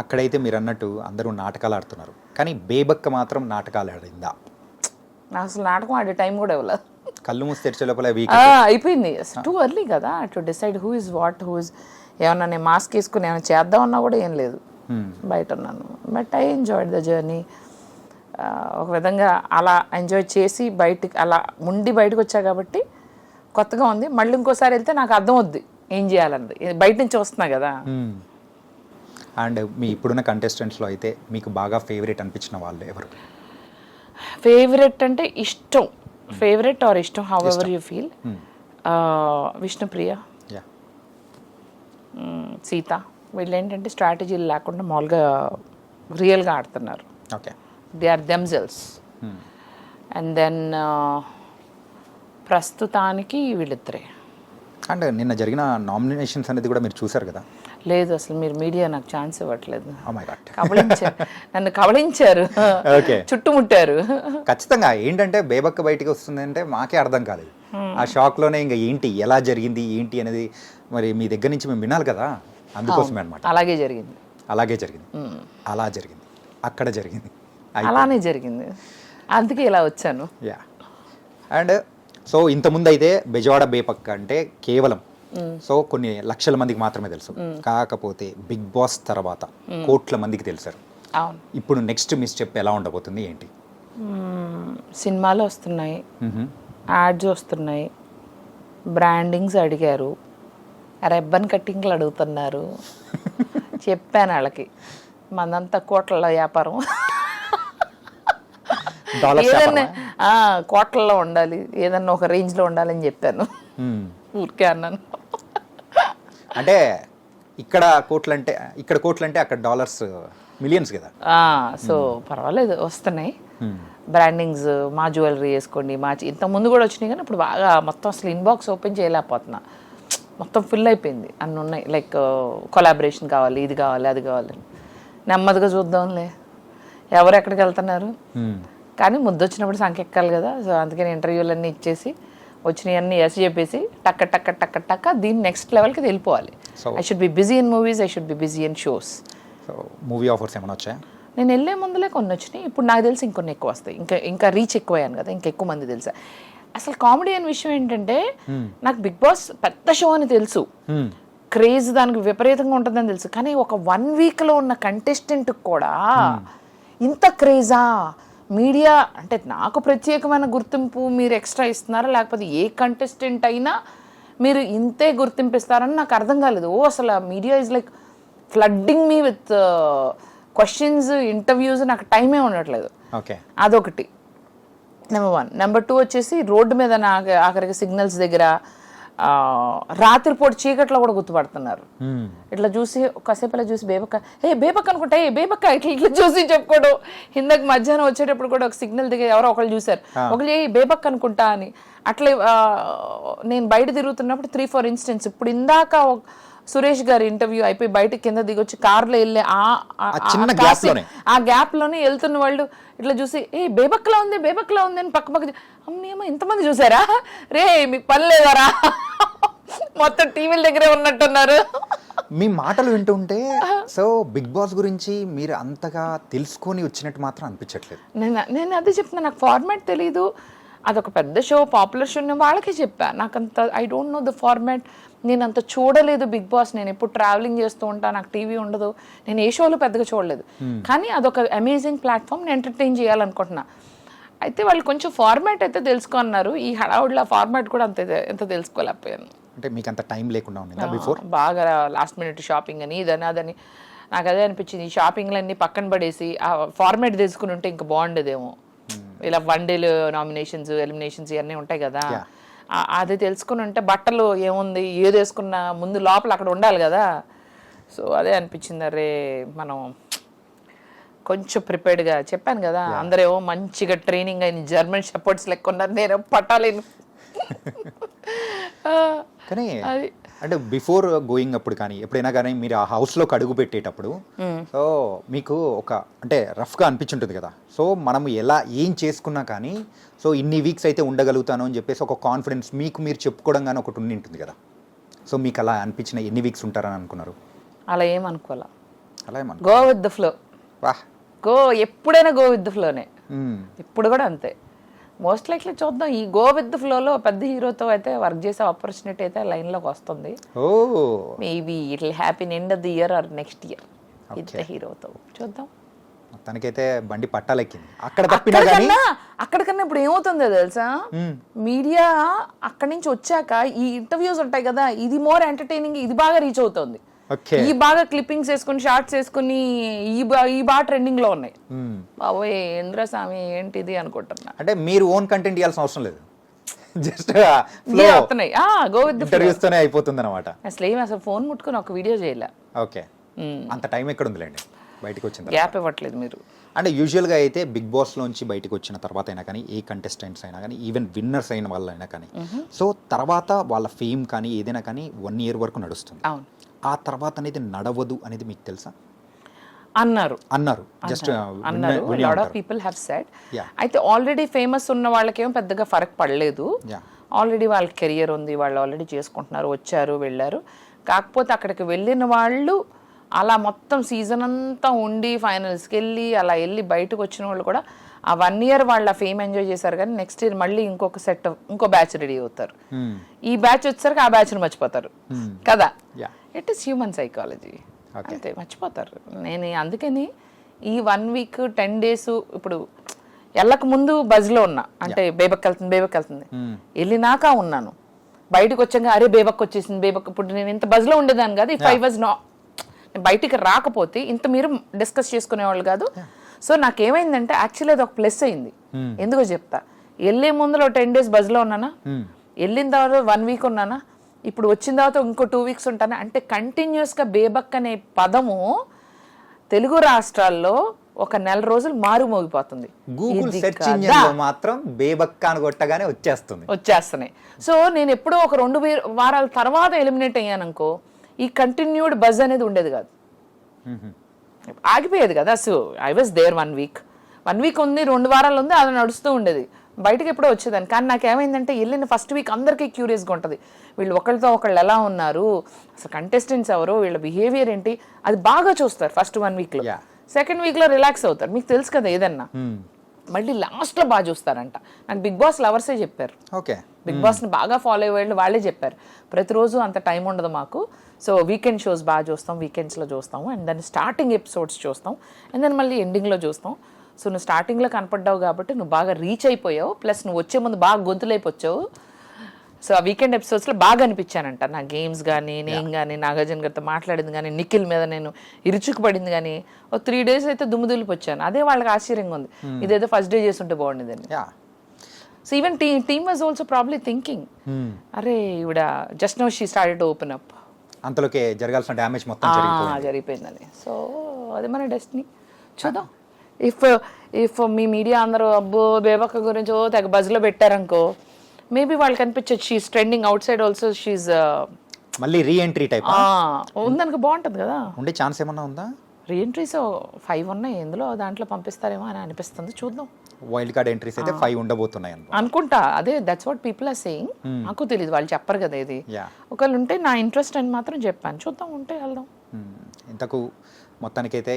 అక్కడైతే మీరు అన్నట్టు అందరూ నాటకాలు ఆడుతున్నారు. కానీ బేబక్క మాత్రం నాటకాలు ఆడిందా? అసలు నాటకం ఆడే టైం కూడా ఇవ్వలేదు. కళ్ళు మూసి తెరిచే లోపల అయిపోయింది. టూ ఎర్లీ కదా to decide who is what who is ఏమన్నా నేను మాస్క్ వేసుకుని ఏమైనా చేద్దామన్నా కూడా ఏం లేదు. బయట ఉన్నాను. But I enjoyed the journey ఒక విధంగా అలా ఎంజాయ్ చేసి బయటికి అలా ఉండి బయటకు వచ్చా కాబట్టి కొత్తగా ఉంది. మళ్ళీ ఇంకోసారి వెళ్తే నాకు అర్థం అవుద్ది. ఏం చేయాలన్నది. బయట నుంచి వస్తున్నా కదా. అండ్ మీ ఇప్పుడున్న కంటెస్టెంట్స్లో అయితే మీకు బాగా ఫేవరెట్ అనిపించిన వాళ్ళు ఎవరు? ఫేవరెట్ అంటే ఇష్టం. ఫేవరెట్ ఆర్ ఇష్టం however you feel Vishnupriya Seetha వీళ్ళు ఏంటంటే స్ట్రాటజీలు లేకుండా మామూలుగా రియల్గా ఆడుతున్నారు. Okay they are themselves and then ప్రస్తుతానికి వీళ్ళిద్దరే. అండ్ నిన్న జరిగిన నామినేషన్స్ అనేది కూడా మీరు చూసారు కదా? లేదు అసలు మీరు మీడియా నాకు ఛాన్స్ ఇవ్వట్లేదు. కబళించారు నన్ను కబళించారు. చుట్టుముట్టారు. ఖచ్చితంగా ఏంటంటే బేబక్క బయటికి వస్తుందంటే మాకే అర్థం కాలేదు. ఆ షాక్లోనే ఇంకా ఏంటి ఎలా జరిగింది ఏంటి అనేది మరి మీ దగ్గర నుంచి మేము వినాలి కదా? అందుకోసమే అనమాట అలాగే జరిగింది. అలాగే జరిగింది. అలా జరిగింది. అక్కడ జరిగింది. అలానే జరిగింది. అందుకే ఇలా వచ్చాను. యా అండ్ సో ఇంతకుముందు అయితే బెజవాడ బేపక్క అంటే కేవలం సో కొన్ని లక్షల మందికి మాత్రమే తెలుసు. కాకపోతే బిగ్ బాస్ తర్వాత కోట్ల మందికి తెలుసారు. అవును. ఇప్పుడు నెక్స్ట్ మిస్ చెప్పి ఎలా ఉండబోతుంది ఏంటి. సినిమాలు వస్తున్నాయి. యాడ్స్ వస్తున్నాయి. బ్రాండింగ్స్ అడిగారు. రెబ్బన్ కట్టింగ్లు అడుగుతున్నారు. చెప్పాను వాళ్ళకి. మనంతా కోట్ల వ్యాపారం. ఏదన్నా కోట్లలో ఉండాలి. ఏదన్నా ఒక రేంజ్లో ఉండాలని చెప్పాను. ఊరికే అన్నాను. అంటే ఇక్కడ కోట్లు అంటే ఇక్కడ కోట్లు అంటే అక్కడ డాలర్స్ మిలియన్స్ కదా. సో పర్వాలేదు వస్తున్నాయి. బ్రాండింగ్స్ మా జ్యువెలరీ వేసుకోండి మా ఇంత ముందు కూడా వచ్చినాయి కానీ ఇప్పుడు బాగా మొత్తం అసలు ఇన్బాక్స్ ఓపెన్ చేయలేకపోతున్నా. మొత్తం ఫిల్ అయిపోయింది అన్ని ఉన్నాయి. లైక్ కొలాబరేషన్ కావాలి ఇది కావాలి అది కావాలి. నెమ్మదిగా చూద్దాంలే. ఎవరు ఎక్కడికి వెళ్తున్నారు? మ్మ్. కానీ ముద్దు వచ్చినప్పుడు సంకెక్కాలి కదా సో అందుకని ఇంటర్వ్యూలన్నీ ఇచ్చేసి వచ్చినవన్నీ ఎస్ చెప్పేసి టక్క టక్క టక్క టక్క దీని నెక్స్ట్ లెవెల్కి వెళ్ళిపోవాలి. I should be busy in movies I should be busy in shows movie offers ఏమైనా వచ్చాయా? నేను వెళ్ళే ముందులే కొన్ని వచ్చినాయి. ఇప్పుడు నాకు తెలిసి ఇంకొన్ని ఎక్కువ వస్తాయి. ఇంకా ఇంకా రీచ్ ఎక్కువయ్యాను కదా ఇంకా ఎక్కువ మంది తెలుసా? అసలు కామెడీ అనే విషయం ఏంటంటే నాకు బిగ్ బాస్ పెద్ద షో అని తెలుసు. క్రేజ్ దానికి విపరీతంగా ఉంటుందని తెలుసు. కానీ ఒక వన్ వీక్లో ఉన్న కంటెస్టెంట్ కూడా ఇంత క్రేజా మీడియా అంటే నాకు ప్రత్యేకమైన గుర్తింపు మీరు ఎక్స్ట్రా ఇస్తున్నారా? లేకపోతే ఏ కంటెస్టెంట్ అయినా మీరు ఇంతే గుర్తింపు ఇస్తారని నాకు అర్థం కాలేదు. ఓ అసలు media is like flooding me with questions interviews నాకు టైమే ఉండట్లేదు. ఓకే. అదొకటి. నెంబర్ వన్ నెంబర్ టూ వచ్చేసి రోడ్డు మీద నాకు ఆఖరికి సిగ్నల్స్ దగ్గర రాత్రిపూట చీకట్లో కూడా గుర్తుపడుతున్నారు. ఇట్లా చూసి కాసేపు ఇలా చూసి బేబక్క ఏ బేబక్క అనుకుంటా ఏ బేబక్క ఇట్లా ఇట్లా చూసి చెప్పుకోవడం ఇందాక మధ్యాహ్నం వచ్చేటప్పుడు కూడా ఒక సిగ్నల్ దగ్గర ఎవరో ఒకళ్ళు చూశారు. ఒకళ్ళు ఏ బేబక్క అనుకుంటా అని. అట్లే నేను బయట తిరుగుతున్నప్పుడు త్రీ ఫోర్ ఇన్స్టెన్స్ ఇప్పుడు ఇందాక సురేష్ గారి ఇంటర్వ్యూ అయిపోయి బయట కింద దిగొచ్చి కార్లో వెళ్ళే ఆ- గ్యాప్లోనే వెళ్తున్న వాళ్ళు ఇట్లా చూసి ఏ బేబక్లా ఉంది బేబక్లా ఉంది అని పక్క పక్క అమ్మేమో ఇంతమంది చూసారా? రే మీకు పని లేదారా మొత్తం టీవీల దగ్గరే ఉన్నట్టున్నారు. మీ మాటలు వింటుంటే సో బిగ్ బాస్ గురించి మీరు అంతగా తెలుసుకొని వచ్చినట్టు మాత్రం అనిపించట్లేదు. నేను నేను అదే చెప్తున్నా నాకు ఫార్మాట్ తెలీదు. అదొక పెద్ద షో పాపులర్ షో నేను వాళ్ళకే చెప్పా. నాకు అంత I don't know the format నేను అంత చూడలేదు బిగ్ బాస్ నేను ఎప్పుడు ట్రావెలింగ్ చేస్తూ ఉంటా నాకు టీవీ ఉండదు నేను ఏ షోలో పెద్దగా చూడలేదు. కానీ అదొక అమేజింగ్ ప్లాట్ఫామ్ నేను ఎంటర్టైన్ చేయాలనుకుంటున్నా. అయితే వాళ్ళు కొంచెం ఫార్మాట్ అయితే తెలుసుకున్నారు ఈ హడావుడిలో ఫార్మాట్ కూడా అంత ఎంత తెలుసుకోలేకపోయాను. అంటే మీకు అంత టైం లేకుండా ఉండిందా బిఫోర్ బాగా లాస్ట్ మినిట్ షాపింగ్ అని ఇదని అదని. నాకు అదే అనిపించింది ఈ షాపింగ్లన్నీ పక్కన పడేసి ఆ ఫార్మాట్ తెలుసుకుని ఉంటే ఇంకా బాగుండేదేమో. ఇలా వన్ డేలు నామినేషన్స్ ఎలిమినేషన్స్ ఇవన్నీ ఉంటాయి కదా. అది తెలుసుకుని ఉంటే బట్టలు ఏముంది ఏది వేసుకున్నా ముందు లోపల అక్కడ ఉండాలి కదా. సో అదే అనిపించింది. అరే మనం కొంచెం ప్రిపేర్డ్గా చెప్పాను కదా అందరేమో మంచిగా ట్రైనింగ్ అయిన జర్మన్ షెపర్డ్స్ లెక్క ఉన్నారు. నేను పట్టాలేను. కానీ అది అంటే బిఫోర్ గోయింగ్ అప్పుడు కానీ ఎప్పుడైనా కానీ మీరు ఆ హౌస్లోకి అడుగు పెట్టేటప్పుడు సో మీకు ఒక అంటే రఫ్గా అనిపించుంటుంది కదా. సో మనం ఎలా ఏం చేసుకున్నా కానీ సో ఇన్ని వీక్స్ అయితే ఉండగలుగుతాను అని చెప్పేసి ఒక కాన్ఫిడెన్స్ మీకు మీరు చెప్పుకోవడం కానీ ఒకటి ఉండి ఉంటుంది కదా. సో మీకు అలా అనిపించిన ఎన్ని వీక్స్ ఉంటారని అనుకున్నారు? అలా ఏమనుకోవాలా అలా ఏమన్నా గో విత్ ద ఫ్లో వా గో ఎప్పుడైనా గో విత్ ద ఫ్లోనే. ఇప్పుడు కూడా అంతే. మోస్ట్ లైక్లీ చూద్దాం. ఈ గో విత్ ఫ్లోలో పెద్ద హీరోతో అయితే వర్క్ చేసే ఆపర్చునిటీ అయితే లైన్లోకి వస్తుంది. ఓ. Maybe it will happy end of the year or next year ఇద్దరు హీరోతో. చూద్దాం. మొత్తానికైతే బండి పట్టాలెక్కింది. అక్కడ తప్పినా కానీ అక్కడికన్నా ఇప్పుడు ఏమవుతుందో తెలుసా? మీడియా అక్కడి నుంచి వచ్చాక ఈ ఇంటర్వ్యూస్ ఉంటాయి కదా ఇది మోర్ ఎంటర్టైనింగ్ ఇది బాగా రీచ్ అవుతుంది. ఈ బాగా క్లిప్పింగ్స్ వేసుకుని షార్ట్స్ వేసుకుని ఈ బా ఈ బాగా ట్రెండింగ్లో ఉన్నాయి. బాబోయ్ ఇంద్రస్వామి ఏంటిది అనుకుంటున్నా. అంటే మీరు ఓన్ కంటెంట్ ఇవ్వాల్సిన అవసరం లేదు. జస్ట్ ఇదే వస్తున్నాయి. ఆ గో విత్ ఇంటర్వ్యూస్తోనే అయిపోతుంది అనమాట అసలు ఏమి అసలు ఫోన్ ముట్టుకుని ఒక వీడియో చేయలే. ఓకే. అంత టైం ఎక్కడ ఉందిలేండి? బయటికి వచ్చిన తర్వాత. గ్యాప్ ఇవ్వట్లేదు మీరు. అంటే యూజువల్గా అయితే బిగ్ బాస్లోంచి బయటకు వచ్చిన తర్వాత అయినా కానీ ఏ కంటెస్టెంట్స్ అయినా కానీ ఈవెన్ విన్నర్స్ అయిన వాళ్ళైనా కానీ సో తర్వాత వాళ్ళ ఫేమ్ కానీ ఏదైనా కానీ వన్ ఇయర్ వరకు నడుస్తుంది. ఆ తర్వాత అనేది నడవదు అనేది మీకు తెలుసా? అన్నారు. అన్నారు. జస్ట్ అన్నారు. Lot of people have said. అయితే ఆల్రెడీ ఫేమస్ ఉన్న వాళ్ళకేమో పెద్దగా ఫరక్ పడలేదు. ఆల్రెడీ వాళ్ళ కెరియర్ ఉంది. వాళ్ళు ఆల్రెడీ చేసుకుంటున్నారు వచ్చారు వెళ్ళారు. కాకపోతే అక్కడికి వెళ్ళిన వాళ్ళు అలా మొత్తం సీజన్ అంతా ఉండి ఫైనల్స్కి వెళ్ళి అలా వెళ్ళి బయటకు వచ్చిన వాళ్ళు కూడా ఆ వన్ ఇయర్ వాళ్ళ ఫేమ్ ఎంజాయ్ చేశారు కానీ నెక్స్ట్ ఇయర్ మళ్ళీ ఇంకొక సెట్ ఇంకో బ్యాచ్ రెడీ అవుతారు. ఈ బ్యాచ్ వచ్చేసరికి ఆ బ్యాచ్ని మర్చిపోతారు. కదా? Yeah. It is human psychology. అంతే మర్చిపోతారు. నేను అందుకని ఈ వన్ వీక్ టెన్ డేస్ ఇప్పుడు వెళ్ళక ముందు బజ్లో ఉన్నా. అంటే బేబక్ వెళ్తుంది బేబక్ వెళ్తుంది. వెళ్ళినాక ఉన్నాను. బయటకు వచ్చాక అరే బేబక్ వచ్చేసింది బేబక్ ఇప్పుడు నేను ఇంత బజ్లో ఉండేదాన్ని కాదు. ఇఫ్ ఐ వాజ్ నా బయటికి రాకపోతే ఇంత మీరు డిస్కస్ చేసుకునేవాళ్ళు కాదు. సో నాకేమైందంటే యాక్చువల్లీ అది ఒక ప్లస్ అయింది ఎందుకో చెప్తా. వెళ్ళే ముందులో టెన్ డేస్ బజ్లో ఉన్నానా? వెళ్ళిన తర్వాత వన్ వీక్ ఉన్నానా? ఇప్పుడు వచ్చిన తర్వాత ఇంకో టూ వీక్స్ ఉంటానా? అంటే కంటిన్యూస్గా బేబక్ అనే పదము తెలుగు రాష్ట్రాల్లో ఒక నెల రోజులు మారుమోగిపోతుంది గూగుల్ సెర్చ్లో మాత్రం బేబక్క అని కొట్టగానే వచ్చేస్తుంది. వచ్చేస్తున్నాయి. సో నేను ఎప్పుడో ఒక రెండు వారాల తర్వాత ఎలిమినేట్ అయ్యాననుకో ఈ కంటిన్యూడ్ బజ్ అనేది ఉండేది కాదు. ఆగిపోయేది కదా so I was there one week one week ఉంది రెండు వారాలు ఉంది అది నడుస్తూ ఉండేది. బయటకి ఎప్పుడో వచ్చేదాన్ని. కానీ నాకు ఏమైందంటే వెళ్ళిన ఫస్ట్ వీక్ అందరికీ క్యూరియస్గా ఉంటుంది. వీళ్ళు ఒకళ్ళతో ఒకళ్ళు ఎలా ఉన్నారు అసలు కంటెస్టెంట్స్ ఎవరు వీళ్ళ బిహేవియర్ ఏంటి అది బాగా చూస్తారు ఫస్ట్ వన్ వీక్లో. సెకండ్ వీక్లో రిలాక్స్ అవుతారు. మీకు తెలుసు కదా ఏదన్నా. Hmm. మళ్ళీ లాస్ట్లో బాగా చూస్తారంట. నాకు బిగ్ బాస్ లవర్సే చెప్పారు. ఓకే బిగ్ బాస్ని బాగా ఫాలో అయ్యే వాళ్ళు వాళ్ళే చెప్పారు. ప్రతిరోజు అంత టైం ఉండదు మాకు. సో వీకెండ్ షోస్ బాగా చూస్తాం వీకెండ్స్లో చూస్తాము. అండ్ దాన్ని స్టార్టింగ్ ఎపిసోడ్స్ చూస్తాం. అండ్ దెన్ మళ్ళీ ఎండింగ్లో చూస్తాం. సో నువ్వు స్టార్టింగ్లో కనపడ్డావు కాబట్టి నువ్వు బాగా రీచ్ అయిపోయావు. ప్లస్ నువ్వు వచ్చే ముందు బాగా గొంతులైపోచ్చావు. సో ఆ వీకెండ్ ఎపిసోడ్స్లో బాగా అనిపించానంట. నా గేమ్స్ కానీ నేను కానీ నాగార్జున గారితో మాట్లాడింది కానీ నిఖిల్ మీద నేను ఇరుచుకుపడింది కానీ ఒక త్రీ డేస్ అయితే దుమ్ముదులిపి వచ్చాను అదే వాళ్ళకి ఆశ్చర్యంగా ఉంది. ఇదేదో ఫస్ట్ డే చేస్తుంటే బాగుండేదని. Yeah so even tea team was also probably thinking అరే ఈవిడ just no she started open up అంతలోకే జరగాల్సిన డ్యామేజ్ మొత్తం జరిగిపోయింది. జరిగిపోయిందని. సో అది మన డెస్టినీ చూద్దాం. ఇఫ్ ఇఫ్ మీ మీడియా అందరూ అబ్బో బేబక్క గురించి ఓ తెగ బజ్లో పెట్టారనుకో మేబీ వాళ్ళకి అనిపించచ్చు she trending outside also she మళ్ళీ రీ ఎంట్రీ టైప్ ఉందనుకో బాగుంటుంది కదా. ఉండే ఛాన్స్ ఏమన్నా ఉందా? రీఎంట్రీస్ ఫైవ్ ఉన్నాయి ఎందులో దాంట్లో పంపిస్తారేమో అని అనిపిస్తుంది. చూద్దాం. వైల్డ్ కార్డ్ ఎంట్రీస్ అయితే ఫైవ్ ఉండబోతున్నాయి అనుకో అనుకుంటా. అదే that's what people are saying నాకు తెలియదు వాళ్ళు చెప్పరు కదా ఇది. యా ఒకవేళ ఉంటే నా ఇంట్రెస్ట్ అని మాత్రం చెప్పాను. చూద్దాం ఉంటే వెళ్దాం. ఇంతకు మొత్తానికైతే